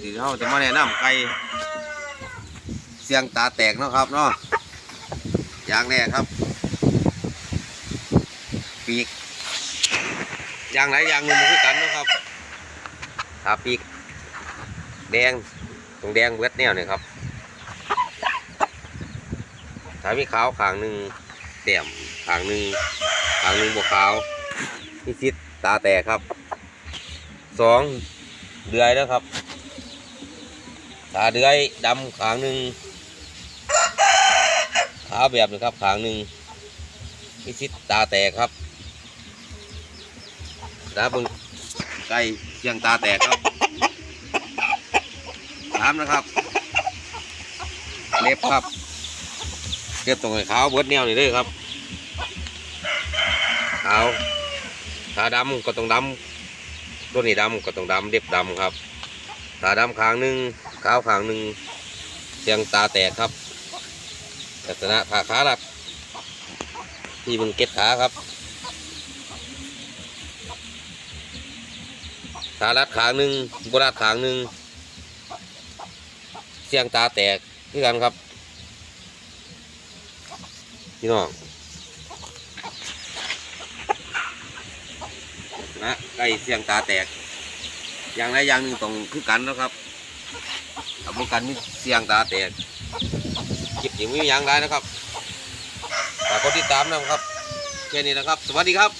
ที่เขาจะมาแนะนำไก่เสียงตาแตกเนาะครับเนาะอย่างแรกครับ ปีกอย่างไหนอย่างหนึงมันคือกันเนาะครับถ้าปีก แดงตรงแดงเวทแนวเนี่ยครับถ้ามีขาวขางหนึ่งแต้มขางหนึ่งขางหนึ่งบวกขาวนี่ซิดตาแตกครับสองเดือยแล้วครับ ตาเดือยดำขางหนึ่งขาแบบนี้ครับขางหนึ่งนี่ซิดตาแตกครับตาเบึงไก่เสียงตาแตกครับสามนะครับ เล็บครับเล็บตรงไหนขาวเบิดแนวนี่เลยครับขาวตาดำก็ต้องดำตัวนี้ดำก็ต้องดำเล็บดำครับ ตาดำขางหนึ่งขาวขางหนึ่งเสียงตาแตกครับลักษณะขาขาลัดที่มึงเก็ดขาครับตาลัดขางหนึ่งบุรัดขางหนึ่งเสียงตาแตกคือกันครับ พี่น้องนะไก่เสียงตาแตก อย่างใดอย่างหนึ่งต้องคือกันนะครับถ้าบ่กันมีเสียงตาแตกคลิปยังไม่มีอย่างไรนะครับฝากกดติดตามนะครับแค่นี้นะครับ สวัสดีครับ